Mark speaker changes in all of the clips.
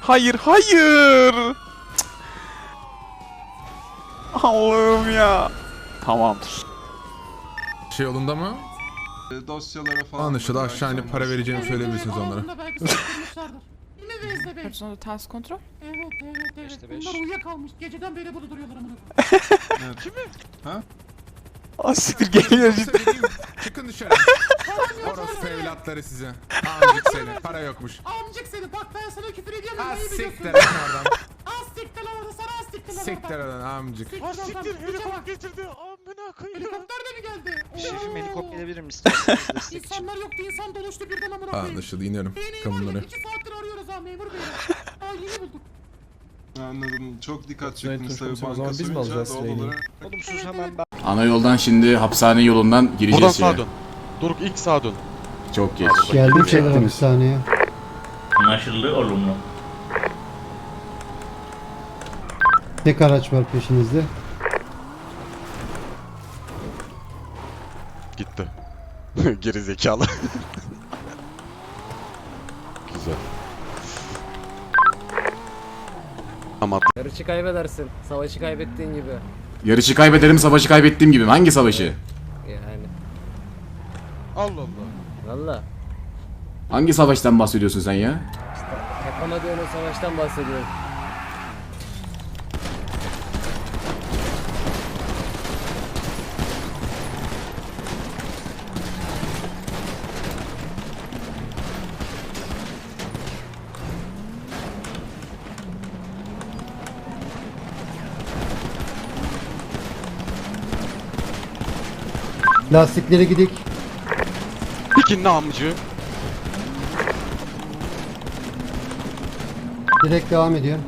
Speaker 1: Hayır hayır. Cık. Allah'ım ya. Tamamdır.
Speaker 2: Şey yolunda mı?
Speaker 3: E, dosyalara falan.
Speaker 2: Anlaşıldı
Speaker 3: belki
Speaker 2: aşağı inip para vereceğimi söyleyebilirsiniz onlara.
Speaker 4: Belki. Yine Bey.
Speaker 5: Personel ters kontrol.
Speaker 4: Evet evet evet.
Speaker 6: Beşte beş.
Speaker 4: Bunlar uyuyakalmış. Geceden beri burada duruyorlar amına.
Speaker 3: Evet.
Speaker 1: Ah siktir geliyor cidden.
Speaker 2: Çıkın dışarı. Orospu evlatları size. Amcık seni. Para yokmuş.
Speaker 4: Amcık seni bak ben sana küfür ediyorum.
Speaker 2: Az
Speaker 4: neyi
Speaker 2: siktir lan oradan.
Speaker 4: Az siktir lan orada sana az siktir lan
Speaker 2: Siktir
Speaker 4: oradan.
Speaker 2: oradan amcık.
Speaker 4: Siktir oradan. Helikopter
Speaker 6: getirdi. Amına koyayım.
Speaker 4: Helikopter de mi geldi?
Speaker 6: Şefim
Speaker 4: Oo.
Speaker 6: helikopter edebilir isterseniz destek için.
Speaker 4: İnsanlar yoktu insan doluştu birden amına koyayım.
Speaker 2: Anlaşıldı iniyorum.
Speaker 4: Beni var ya
Speaker 2: Kamunları.
Speaker 4: iki saattir arıyoruz ha memur bey. Aa yeni bulduk.
Speaker 3: Anladım. Çok dikkat çektiniz tabii
Speaker 7: o zaman
Speaker 3: banka
Speaker 7: biz mi
Speaker 3: soyunca
Speaker 7: alacağız
Speaker 3: doğal olarak.
Speaker 6: Olumsuz hemen ben.
Speaker 8: Ana yoldan şimdi hapishane yolundan gireceğiz
Speaker 9: Buradan
Speaker 8: şeye.
Speaker 9: sağa dön. Doruk ilk sağa dön.
Speaker 8: Çok geç.
Speaker 10: Geldim şeyler hapishaneye.
Speaker 11: Anlaşıldı olumlu.
Speaker 10: Tek araç var peşinizde.
Speaker 9: Gitti. Geri zekalı. Güzel. Ama
Speaker 7: Yarışı kaybedersin. Savaşı kaybettiğin gibi.
Speaker 8: Yarışı kaybederim savaşı kaybettiğim gibi. Hangi savaşı?
Speaker 9: Allah Allah.
Speaker 7: Valla.
Speaker 8: Hangi savaştan bahsediyorsun sen ya?
Speaker 7: Yapamadığın o savaştan bahsediyorum.
Speaker 10: Lastiklere gidik.
Speaker 9: Pikin namcı.
Speaker 10: Direkt devam ediyor.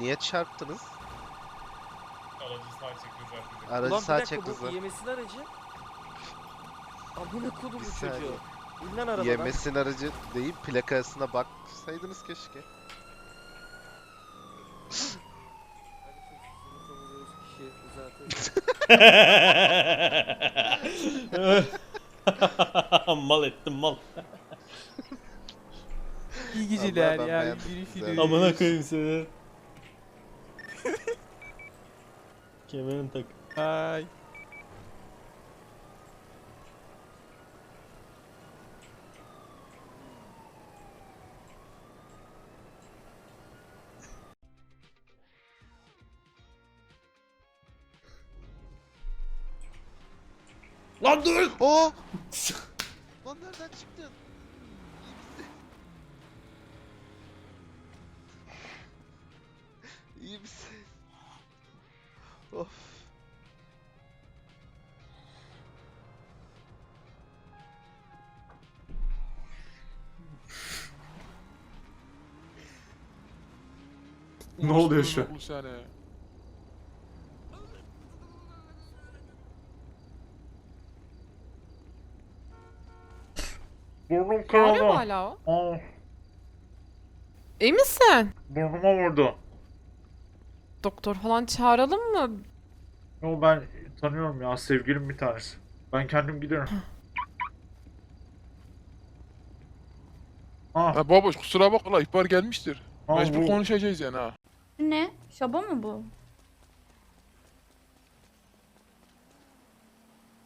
Speaker 6: Niye çarptınız?
Speaker 11: Aracı sağ çekti zaten.
Speaker 6: Aracı
Speaker 7: Ulan bir
Speaker 6: sağ
Speaker 7: dakika
Speaker 6: çek hızlı.
Speaker 7: bu yemesin aracı. Amına kodu
Speaker 6: Bir
Speaker 7: bu çocuğu. İn lan arabadan.
Speaker 6: Yemesin aracı deyip plakasına baksaydınız keşke.
Speaker 11: Mal ettim mal.
Speaker 1: İyi geceler
Speaker 6: ben
Speaker 1: ya.
Speaker 6: beğendim.
Speaker 1: Görüşürüz.
Speaker 6: Güzel.
Speaker 11: Amına koyayım seni. Kemerini tak.
Speaker 1: Ay.
Speaker 11: Lan dur!
Speaker 6: Oo! Lan nereden çıktın? İyi misin? İyi misin? Of.
Speaker 2: Ne oluyor şu an?
Speaker 11: Burnum
Speaker 5: Bağırıyor mu hala o?
Speaker 11: Aa,
Speaker 5: İyi misin?
Speaker 11: burnuma vurdu.
Speaker 5: Doktor falan çağıralım mı?
Speaker 11: Yo ben tanıyorum ya sevgilim bir tanesi. Ben kendim giderim. Ah,
Speaker 9: Ha baboş kusura bakma ihbar gelmiştir.
Speaker 11: ah
Speaker 9: Mecbur
Speaker 11: bu,
Speaker 9: konuşacağız yani ha.
Speaker 4: Ne? Şaba mı bu?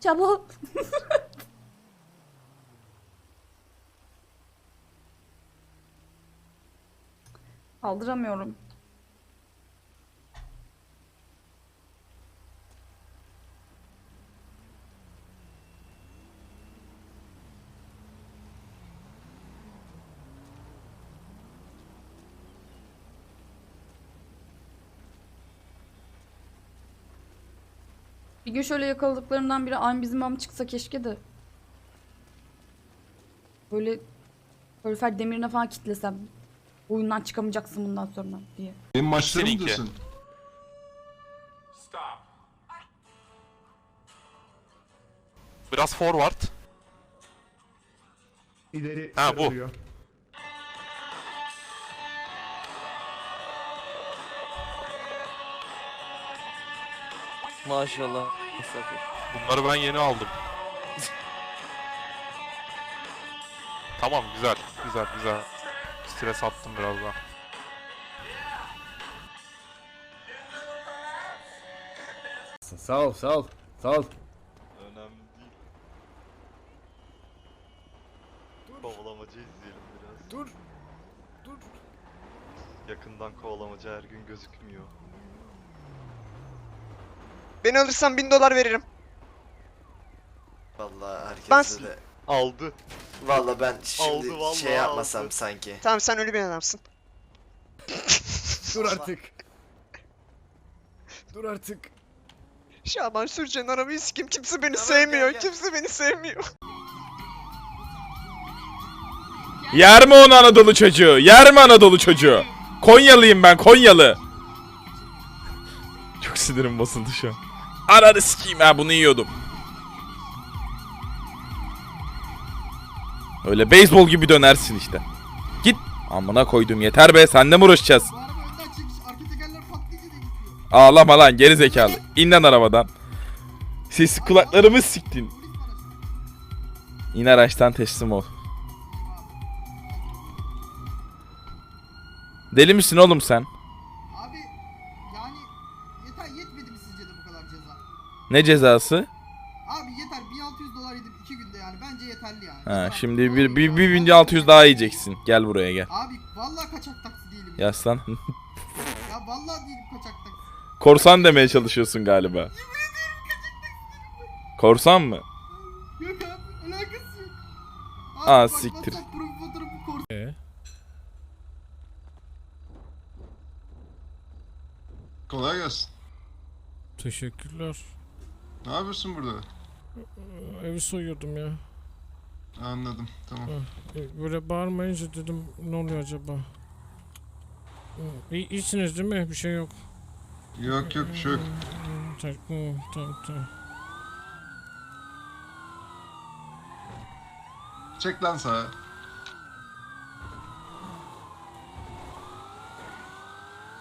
Speaker 4: Şaba. Kaldıramıyorum. Bir gün şöyle yakaladıklarından biri aynı bizim am çıksa keşke de. Böyle Kalorifer demirine falan kitlesem oyundan çıkamayacaksın bundan sonra diye.
Speaker 3: Benim maçlarım
Speaker 9: Seninki.
Speaker 3: diyorsun.
Speaker 9: Biraz forward.
Speaker 2: İleri
Speaker 9: Ha, bu.
Speaker 2: sarılıyor.
Speaker 12: Maşallah. Estağfurullah.
Speaker 9: Bunları ben yeni aldım. tamam güzel. Güzel güzel. Stres attım biraz daha.
Speaker 12: Sağ ol, sağ ol. Sağ ol.
Speaker 13: Önemli değil. Kovalamacı izleyelim biraz.
Speaker 12: Dur. Dur.
Speaker 13: Yakından kovalamacı her gün gözükmüyor.
Speaker 14: Beni alırsan bin dolar veririm.
Speaker 13: Vallahi herkes
Speaker 14: Bas.
Speaker 13: de aldı.
Speaker 14: Vallahi ben
Speaker 13: şimdi Aldı, şey vallahi yapmasam aldı.
Speaker 14: sanki. Tamam sen ölü bir adamsın.
Speaker 12: Dur artık. Dur artık.
Speaker 14: Şaban Sürce'nin arabayı sikim. Kimse beni
Speaker 13: Tamam,
Speaker 14: sevmiyor.
Speaker 13: gel, gel.
Speaker 14: Kimse beni sevmiyor.
Speaker 15: Yer mi onu Anadolu çocuğu? Yer mi Anadolu çocuğu? Konyalıyım ben Konyalı. Çok sinirim basıldı şu an. Ananı sikeyim ha bunu yiyordum. Öyle beyzbol gibi dönersin işte. Git. Amına koydum yeter be senle mi uğraşacağız? Ağlama lan geri zekalı. İn lan arabadan. Sesi kulaklarımı siktin. İn araçtan teslim ol. Deli misin oğlum sen?
Speaker 11: Abi yani yeter yetmedi mi sizce de bu kadar ceza?
Speaker 15: Ne cezası?
Speaker 11: Abi yeter 1600 dolar yedim 2 günde yani bence yeterli yani.
Speaker 15: Ha şimdi bir, bir, bir 1600 daha yiyeceksin. Gel buraya gel.
Speaker 11: Abi vallahi kaçak taksi değilim.
Speaker 15: Yaslan.
Speaker 11: Ya vallahi değilim kaçak taksi.
Speaker 15: Korsan demeye çalışıyorsun galiba. Korsan mı?
Speaker 11: Yok abi alakası yok.
Speaker 15: Aa,
Speaker 11: bak,
Speaker 15: siktir.
Speaker 11: WhatsApp profil fotoğrafı korsan.
Speaker 3: Kolay gelsin.
Speaker 16: Teşekkürler.
Speaker 3: Ne yapıyorsun burada?
Speaker 16: Evi soyuyordum ya.
Speaker 3: Anladım. Tamam.
Speaker 16: Böyle bağırmayınca dedim ne oluyor acaba? İyi, iyisiniz değil mi? Bir şey yok.
Speaker 3: Yok yok bir şey yok.
Speaker 16: Tamam tamam tamam.
Speaker 3: Çek lan sağa.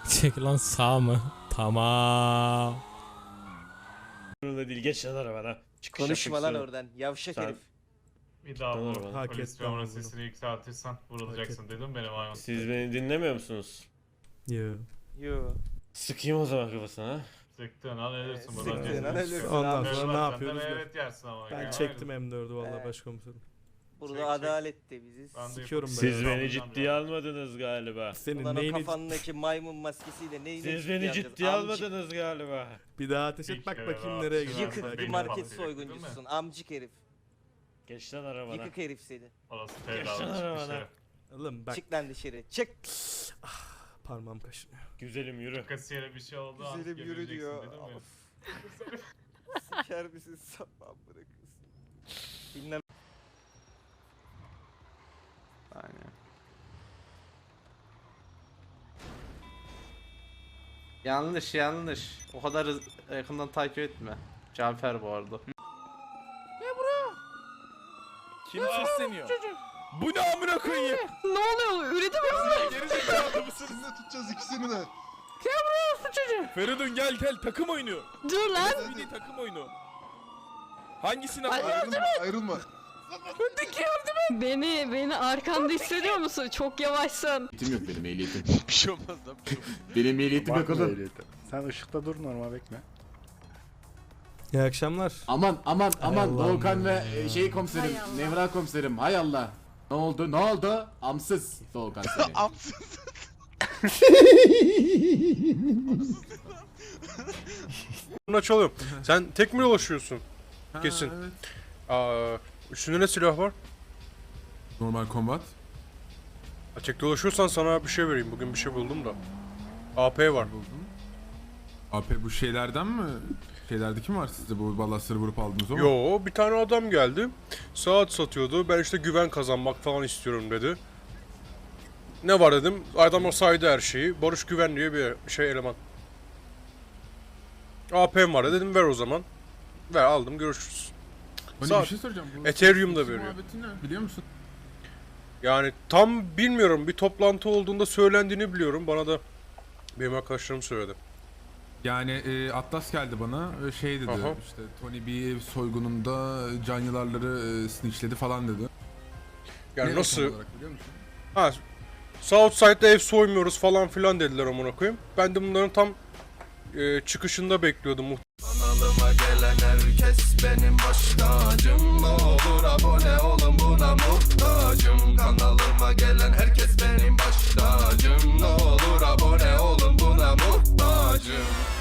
Speaker 16: Çek lan sağ mı? Tamam.
Speaker 12: Burada değil, geç lan arabana.
Speaker 14: Konuşma lan oradan. Yavşak
Speaker 12: Sen-
Speaker 14: herif.
Speaker 16: Bir daha
Speaker 12: Tamam,
Speaker 16: bu
Speaker 12: hak
Speaker 16: polis
Speaker 12: ettim
Speaker 16: kameranın
Speaker 12: bunu.
Speaker 16: sesini yükseltirsen vurulacaksın dedim benim ayağım.
Speaker 12: Siz beni dinlemiyor musunuz?
Speaker 16: Yo.
Speaker 14: Yo.
Speaker 12: Sıkayım o zaman kafasına ha.
Speaker 16: Sıktın al ölürsün
Speaker 14: Sıktın,
Speaker 16: buradan.
Speaker 14: al
Speaker 16: cezini.
Speaker 14: ölürsün
Speaker 16: Ondan sonra ne
Speaker 14: Ölmezsen
Speaker 16: yapıyoruz? Evet yersin ama.
Speaker 14: Ben çektim
Speaker 16: M4'ü
Speaker 14: vallahi
Speaker 16: başkomiserim.
Speaker 14: Burada
Speaker 16: Çek, çek.
Speaker 14: adalet de biziz.
Speaker 16: Ben de
Speaker 15: Sikiyorum
Speaker 16: yapıp-
Speaker 12: Siz
Speaker 16: Ben
Speaker 12: beni ciddiye almadınız galiba.
Speaker 16: Senin
Speaker 14: Ulan o kafandaki maymun maskesiyle neyini
Speaker 12: Siz
Speaker 14: ciddiye
Speaker 12: beni
Speaker 14: alacağız?
Speaker 12: ciddiye
Speaker 14: Amcık-
Speaker 12: almadınız galiba.
Speaker 16: Bir daha ateş
Speaker 15: et, bak bakayım
Speaker 16: nereye
Speaker 14: Yıkık bir market soyguncusun. Amcık herif.
Speaker 12: Geç lan arabana.
Speaker 14: Yıkık herif seni.
Speaker 16: Orası
Speaker 12: Geç lan arabana.
Speaker 16: Oğlum
Speaker 14: Çık lan dışarı. Çık.
Speaker 16: parmağım kaşınıyor.
Speaker 12: Güzelim yürü.
Speaker 16: Kasiyere bir şey oldu.
Speaker 14: Güzelim yürü diyor. Of. Siker misin sapağım bırakırsın. Bilmem.
Speaker 15: Yanlış yanlış. O kadar yakından takip etme. Cafer bu arada. Kim sesleniyor? Bu ne amına koyayım?
Speaker 17: Ne oluyor? Üretim
Speaker 15: Gerizekalı mısın?
Speaker 3: İkisini de tutacağız ikisini de.
Speaker 15: Feridun gel gel takım oyunu.
Speaker 17: Dur lan.
Speaker 15: Bir takım oyunu. Hangisini
Speaker 3: Ayrılma ayrılma.
Speaker 17: Beni beni arkanda hissediyor musun? Çok yavaşsın.
Speaker 8: Ehliyetim yok benim ehliyetim.
Speaker 9: Bir şey olmaz lan. bir şey olmaz.
Speaker 8: Benim ehliyetim yok oğlum.
Speaker 16: Sen ışıkta dur normal bekle. İyi akşamlar.
Speaker 8: Aman aman aman
Speaker 16: Allah'ım
Speaker 8: Doğukan ve
Speaker 16: ya.
Speaker 8: e, şey komiserim,
Speaker 17: Hay Allah.
Speaker 8: Nevra komiserim. Hay Allah. Ne oldu? Ne oldu? Amsız Doğukan seni.
Speaker 16: Bunu açalım. Sen tek mi dolaşıyorsun? Kesin.
Speaker 2: Ha, evet.
Speaker 16: Aa, üstünde ne silah var?
Speaker 2: Normal combat.
Speaker 16: Tek dolaşıyorsan sana bir şey vereyim. Bugün bir şey buldum da. AP var.
Speaker 2: Buldum. AP bu şeylerden mi? Şeylerdeki mi var sizde bu balastırı vurup aldınız o mu?
Speaker 16: Yo bir tane adam geldi. Saat satıyordu. Ben işte güven kazanmak falan istiyorum dedi. Ne var dedim. Adam saydı her şeyi. Barış Güven diye bir şey eleman. AP'm var dedim ver o zaman. Ver aldım görüşürüz.
Speaker 2: Hani
Speaker 16: Saat-
Speaker 2: bir şey soracağım. Bu
Speaker 16: Ethereum da veriyor.
Speaker 2: muhabbeti ne? Biliyor musun?
Speaker 16: Yani tam bilmiyorum bir toplantı olduğunda söylendiğini biliyorum. Bana da benim arkadaşlarım söyledi.
Speaker 2: Yani e, Atlas geldi bana ve şey dedi
Speaker 16: Aha.
Speaker 2: işte Tony ev soygununda canyılarları e, snitchledi falan dedi.
Speaker 16: Yani
Speaker 2: Ne
Speaker 16: nasıl?
Speaker 2: tam olarak biliyor musun?
Speaker 16: Ha, Southside'da ev soymuyoruz falan filan dediler amına koyayım. Ben de bunların tam e, çıkışında bekliyordum
Speaker 9: Kanalıma gelen herkes benim başkacım Ne olur abone olun buna muhtacım. Kanalıma gelen herkes benim başkacım Ne olur abone olun buna muhtacım.